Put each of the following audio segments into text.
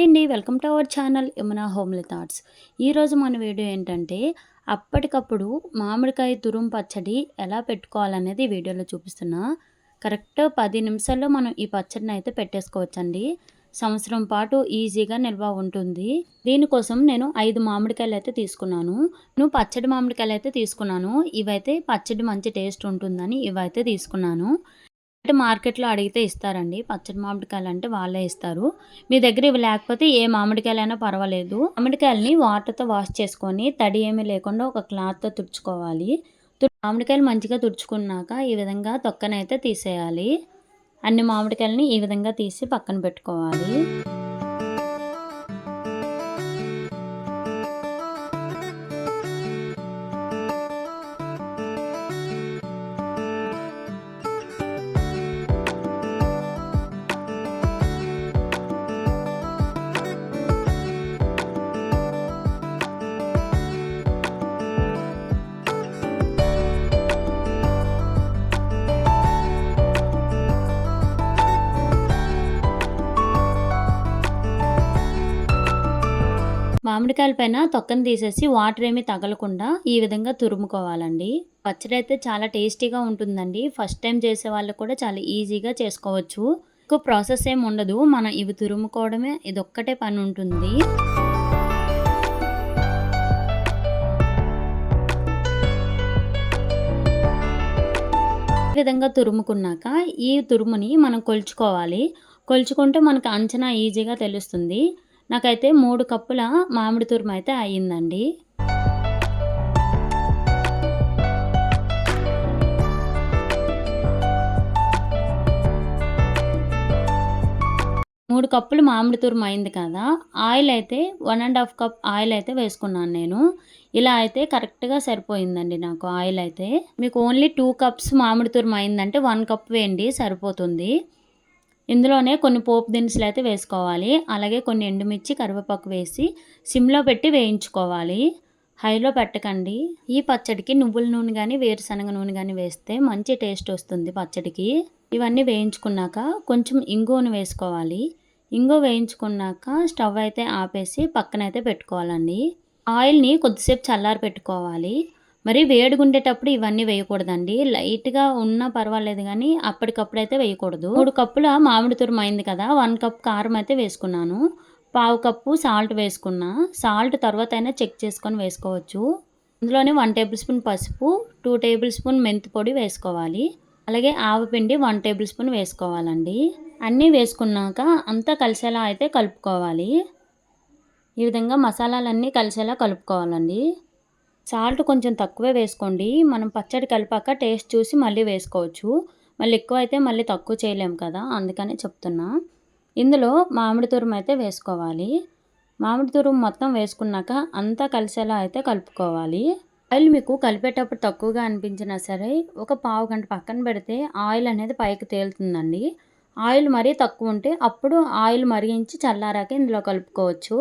Hi అండి welcome to our channel Yamuna homely thoughts. ఈరోజు మన వీడియో ఏంటంటే అప్పటికప్పుడు మామిడికాయ తురుము పచ్చడి ఎలా పెట్టుకోవాలనేది వీడియోలో చూపిస్తున్నా. కరెక్ట్ పది నిమిషాల్లో మనం ఈ పచ్చడిని అయితే పెట్టేసుకోవచ్చండి. సంవత్సరం పాటు ఈజీగా నిల్వ ఉంటుంది. దీనికోసం నేను ఐదు మామిడికాయలు అయితే తీసుకున్నాను. నేను పచ్చడి మామిడికాయలు అయితే తీసుకున్నాను. ఇవైతే పచ్చడి మంచి టేస్ట్ ఉంటుందని ఇవైతే తీసుకున్నాను. అంటే మార్కెట్లో అడిగితే ఇస్తారండి. పచ్చడి మామిడికాయలు అంటే వాళ్ళే ఇస్తారు. మీ దగ్గర ఇవి లేకపోతే ఏ మామిడికాయలైనా పర్వాలేదు. మామిడికాయలని వాటర్తో వాష్ చేసుకొని తడి ఏమీ లేకుండా ఒక క్లాత్తో తుడుచుకోవాలి. మామిడికాయలు మంచిగా తుడుచుకున్నాక ఈ విధంగా తొక్కనైతే తీసేయాలి. అన్ని మామిడికాయలని ఈ విధంగా తీసి పక్కన పెట్టుకోవాలి. మామిడికాయల పైన తొక్కను తీసేసి వాటర్ ఏమీ తగలకుండా ఈ విధంగా తురుముకోవాలండి. పచ్చడి అయితే చాలా టేస్టీగా ఉంటుందండి. ఫస్ట్ టైం చేసే వాళ్ళు కూడా చాలా ఈజీగా చేసుకోవచ్చు. ఎక్కువ ప్రాసెస్ ఏమి ఉండదు. మనం ఇవి తురుముకోవడమే ఇదొక్కటే పని ఉంటుంది. ఈ విధంగా తురుముకున్నాక ఈ తురుముని మనం కొలుచుకోవాలి. కొలుచుకుంటే మనకు అంచనా ఈజీగా తెలుస్తుంది. నాకైతే మూడు కప్పుల మామిడి తురుము అయితే అయ్యిందండి. మూడు కప్పులు మామిడి తురుము అయింది కదా ఆయిల్ అయితే one and half cup oil అయితే వేసుకున్నాను నేను. ఇలా అయితే కరెక్ట్గా సరిపోయిందండి నాకు ఆయిల్ అయితే. మీకు ఓన్లీ టూ కప్స్ మామిడి తురుము అయిందంటే వన్ కప్ వేయండి సరిపోతుంది. ఇందులోనే కొన్ని పోపు దినుసులు అయితే వేసుకోవాలి. అలాగే కొన్ని ఎండుమిర్చి కరివేపాకు వేసి సిమ్లో పెట్టి వేయించుకోవాలి. హైలో పెట్టకండి. ఈ పచ్చడికి నువ్వుల నూనె కానీ వేరుశనగ నూనె కానీ వేస్తే మంచి టేస్ట్ వస్తుంది పచ్చడికి. ఇవన్నీ వేయించుకున్నాక కొంచెం ఇంగువను వేసుకోవాలి. ఇంగు వేయించుకున్నాక స్టవ్ అయితే ఆపేసి పక్కనైతే పెట్టుకోవాలండి. ఆయిల్ని కొద్దిసేపు చల్లారి పెట్టుకోవాలి మరి వేడిగుండేటప్పుడు ఇవన్నీ వేయకూడదండి. లైట్గా ఉన్నా పర్వాలేదు కానీ అప్పటికప్పుడు అయితే వేయకూడదు. మూడు కప్పుల మామిడి తురుము అయింది కదా వన్ కప్ కారం అయితే వేసుకున్నాను. పావు కప్పు సాల్ట్ వేసుకున్నా. సాల్ట్ తర్వాత అయినా చెక్ చేసుకొని వేసుకోవచ్చు. అందులోనే వన్ టేబుల్ స్పూన్ పసుపు టూ టేబుల్ స్పూన్ మెంతి పొడి వేసుకోవాలి. అలాగే ఆవపిండి వన్ టేబుల్ స్పూన్ వేసుకోవాలండి. అన్నీ వేసుకున్నాక అంతా కలిసేలా అయితే కలుపుకోవాలి. ఈ విధంగా మసాలాలన్నీ కలిసేలా కలుపుకోవాలండి. సాల్ట్ కొంచెం తక్కువే వేసుకోండి. మనం పచ్చడి కలిపాక టేస్ట్ చూసి మళ్ళీ వేసుకోవచ్చు. మళ్ళీ ఎక్కువ అయితే మళ్ళీ తక్కువ చేయలేము కదా అందుకనే చెప్తున్నా. ఇందులో మామిడి తురుము అయితే వేసుకోవాలి. మామిడి తురుము మొత్తం వేసుకున్నాక అంతా కలిసేలా అయితే కలుపుకోవాలి. ఆయిల్ మీకు కలిపేటప్పుడు తక్కువగా అనిపించినా సరే ఒక పావు గంట పక్కన పెడితే ఆయిల్ అనేది పైకి తేలుతుందండి. ఆయిల్ మరీ తక్కువ ఉంటే అప్పుడు ఆయిల్ మరిగించి చల్లారాక ఇందులో కలుపుకోవచ్చు.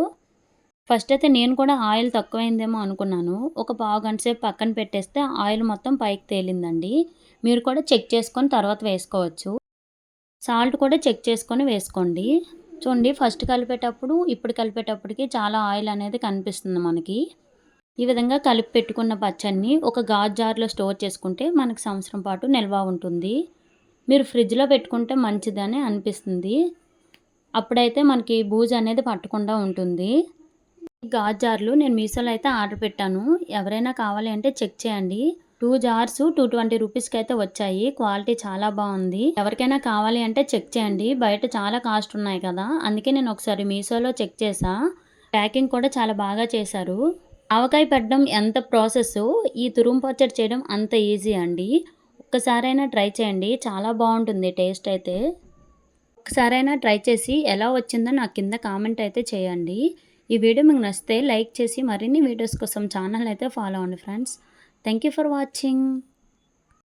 ఫస్ట్ అయితే నేను కూడా ఆయిల్ తక్కువైందేమో అనుకున్నాను. ఒక పావు గంట సేపు పక్కన పెట్టేస్తే ఆయిల్ మొత్తం పైకి తేలిందండి. మీరు కూడా చెక్ చేసుకొని తర్వాత వేసుకోవచ్చు. సాల్ట్ కూడా చెక్ చేసుకొని వేసుకోండి. చూడండి ఫస్ట్ కలిపేటప్పుడు ఇప్పుడు కలిపేటప్పటికి చాలా ఆయిల్ అనేది కనిపిస్తుంది మనకి. ఈ విధంగా కలిపి పెట్టుకున్న పచ్చడిని ఒక గాజు జార్లో స్టోర్ చేసుకుంటే మనకు సంవత్సరం పాటు నిల్వ ఉంటుంది. మీరు ఫ్రిడ్జ్లో పెట్టుకుంటే మంచిదని అనిపిస్తుంది. అప్పుడైతే మనకి బూజు అనేది పట్టకుండా ఉంటుంది. గాజార్లు నేను మీషోలో అయితే ఆర్డర్ పెట్టాను. ఎవరైనా కావాలి అంటే చెక్ చేయండి. టూ జార్స్ టూ ట్వంటీ రూపీస్కి అయితే వచ్చాయి. క్వాలిటీ చాలా బాగుంది. ఎవరికైనా కావాలి అంటే చెక్ చేయండి. బయట చాలా కాస్ట్ ఉన్నాయి కదా. అందుకే నేను ఒకసారి మీషోలో చెక్ చేసా ప్యాకింగ్ కూడా చాలా బాగా చేశారు. ఆవకాయ పెట్టడం ఎంత ప్రాసెస్ ఈ తురుము పచ్చడి చేయడం అంత ఈజీ అండి. ఒక్కసారైనా ట్రై చేయండి. చాలా బాగుంటుంది టేస్ట్ అయితే. ఒకసారైనా ట్రై చేసి ఎలా వచ్చిందో నాకు కింద కామెంట్ అయితే చేయండి. ఈ వీడియో మీకు నచ్చితే లైక్ చేసి మరిన్ని వీడియోస్ కోసం ఛానల్ అయితే ఫాలో అవ్వండి friends. Thank you for watching